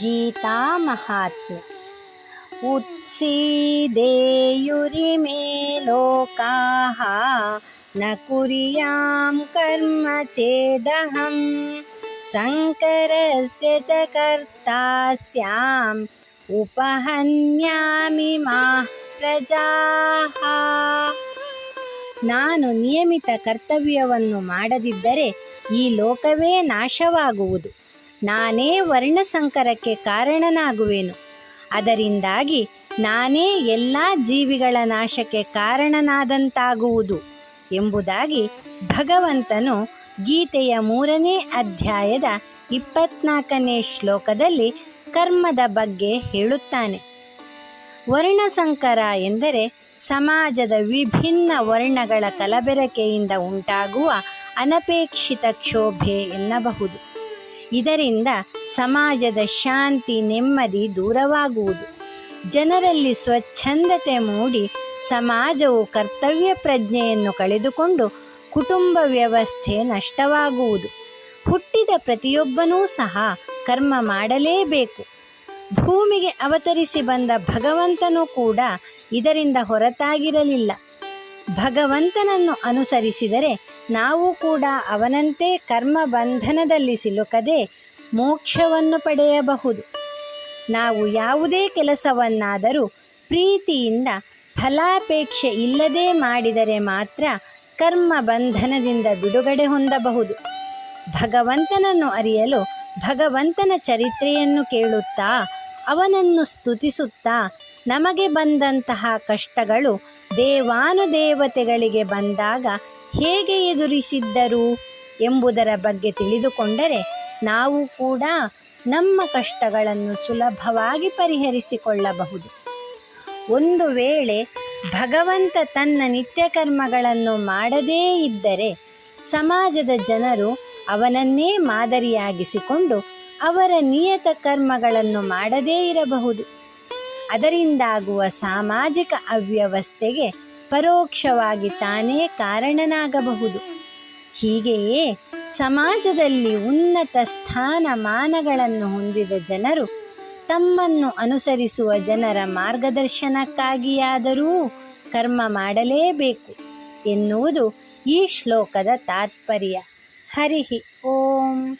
गीतामहात्म्य उत्सीदेयुरिमे लोकाः न कुर्यां कर्म चेदहं शङ्करस्य च कर्ता स्याम् उपहन्यामि माः ಪ್ರಜಾಹ ನಾನು ನಿಯಮಿತ ಕರ್ತವ್ಯವನ್ನು ಮಾಡದಿದ್ದರೆ ಈ ಲೋಕವೇ ನಾಶವಾಗುವುದು ನಾನೇ ವರ್ಣಸಂಕರಕ್ಕೆ ಕಾರಣನಾಗುವೆನು. ಅದರಿಂದಾಗಿ ನಾನೇ ಎಲ್ಲ ಜೀವಿಗಳ ನಾಶಕ್ಕೆ ಕಾರಣನಾದಂತಾಗುವುದು ಎಂಬುದಾಗಿ ಭಗವಂತನು ಗೀತೆಯ ಮೂರನೇ ಅಧ್ಯಾಯದ ಇಪ್ಪತ್ನಾಲ್ಕನೇ ಶ್ಲೋಕದಲ್ಲಿ ಕರ್ಮದ ಬಗ್ಗೆ ಹೇಳುತ್ತಾನೆ. ವರ್ಣಸಂಕರ ಎಂದರೆ ಸಮಾಜದ ವಿಭಿನ್ನ ವರ್ಣಗಳ ಕಲಬೆರಕೆಯಿಂದ ಉಂಟಾಗುವ ಅನಪೇಕ್ಷಿತ ಕ್ಷೋಭೆ ಎನ್ನಬಹುದು. ಇದರಿಂದ ಸಮಾಜದ ಶಾಂತಿ, ನೆಮ್ಮದಿ ದೂರವಾಗುವುದು. ಜನರಲ್ಲಿ ಸ್ವಚ್ಛಂದತೆ ಮೂಡಿ ಸಮಾಜವು ಕರ್ತವ್ಯ ಪ್ರಜ್ಞೆಯನ್ನು ಕಳೆದುಕೊಂಡು ಕುಟುಂಬ ವ್ಯವಸ್ಥೆ ನಷ್ಟವಾಗುವುದು. ಹುಟ್ಟಿದ ಪ್ರತಿಯೊಬ್ಬನೂ ಸಹ ಕರ್ಮ ಮಾಡಲೇಬೇಕು. ಭೂಮಿಗೆ ಅವತರಿಸಿ ಬಂದ ಭಗವಂತನೂ ಕೂಡ ಇದರಿಂದ ಹೊರತಾಗಿರಲಿಲ್ಲ. ಭಗವಂತನನ್ನು ಅನುಸರಿಸಿದರೆ ನಾವು ಕೂಡ ಅವನಂತೆ ಕರ್ಮ ಬಂಧನದಲ್ಲಿ ಸಿಲುಕದೆ ಮೋಕ್ಷವನ್ನು ಪಡೆಯಬಹುದು. ನಾವು ಯಾವುದೇ ಕೆಲಸವನ್ನಾದರೂ ಪ್ರೀತಿಯಿಂದ ಫಲಾಪೇಕ್ಷೆ ಇಲ್ಲದೆ ಮಾಡಿದರೆ ಮಾತ್ರ ಕರ್ಮ ಬಂಧನದಿಂದ ಬಿಡುಗಡೆ ಹೊಂದಬಹುದು. ಭಗವಂತನನ್ನು ಅರಿಯಲು ಭಗವಂತನ ಚರಿತ್ರೆಯನ್ನು ಕೇಳುತ್ತಾ ಅವನನ್ನು ಸ್ತುತಿಸುತ್ತಾ ನಮಗೆ ಬಂದಂತಹ ಕಷ್ಟಗಳು ದೇವಾನುದೇವತೆಗಳಿಗೆ ಬಂದಾಗ ಹೇಗೆ ಎದುರಿಸಿದ್ದರು ಎಂಬುದರ ಬಗ್ಗೆ ತಿಳಿದುಕೊಂಡರೆ ನಾವು ಕೂಡ ನಮ್ಮ ಕಷ್ಟಗಳನ್ನು ಸುಲಭವಾಗಿ ಪರಿಹರಿಸಿಕೊಳ್ಳಬಹುದು. ಒಂದು ವೇಳೆ ಭಗವಂತ ತನ್ನ ನಿತ್ಯ ಕರ್ಮಗಳನ್ನು ಮಾಡದೇ ಇದ್ದರೆ ಸಮಾಜದ ಜನರು ಅವನನ್ನೇ ಮಾದರಿಯಾಗಿಸಿಕೊಂಡು ಅವರ ನಿಯತ ಕರ್ಮಗಳನ್ನು ಮಾಡದೇ ಇರಬಹುದು. ಅದರಿಂದಾಗುವ ಸಾಮಾಜಿಕ ಅವ್ಯವಸ್ಥೆಗೆ ಪರೋಕ್ಷವಾಗಿ ತಾನೇ ಕಾರಣನಾಗಬಹುದು. ಹೀಗೆಯೇ ಸಮಾಜದಲ್ಲಿ ಉನ್ನತ ಸ್ಥಾನಮಾನಗಳನ್ನು ಹೊಂದಿದ ಜನರು ತಮ್ಮನ್ನು ಅನುಸರಿಸುವ ಜನರ ಮಾರ್ಗದರ್ಶನಕ್ಕಾಗಿಯಾದರೂ ಕರ್ಮ ಮಾಡಲೇಬೇಕು ಎನ್ನುವುದು ಈ ಶ್ಲೋಕದ ತಾತ್ಪರ್ಯ. ಹರಿಹಿ ಓಂ.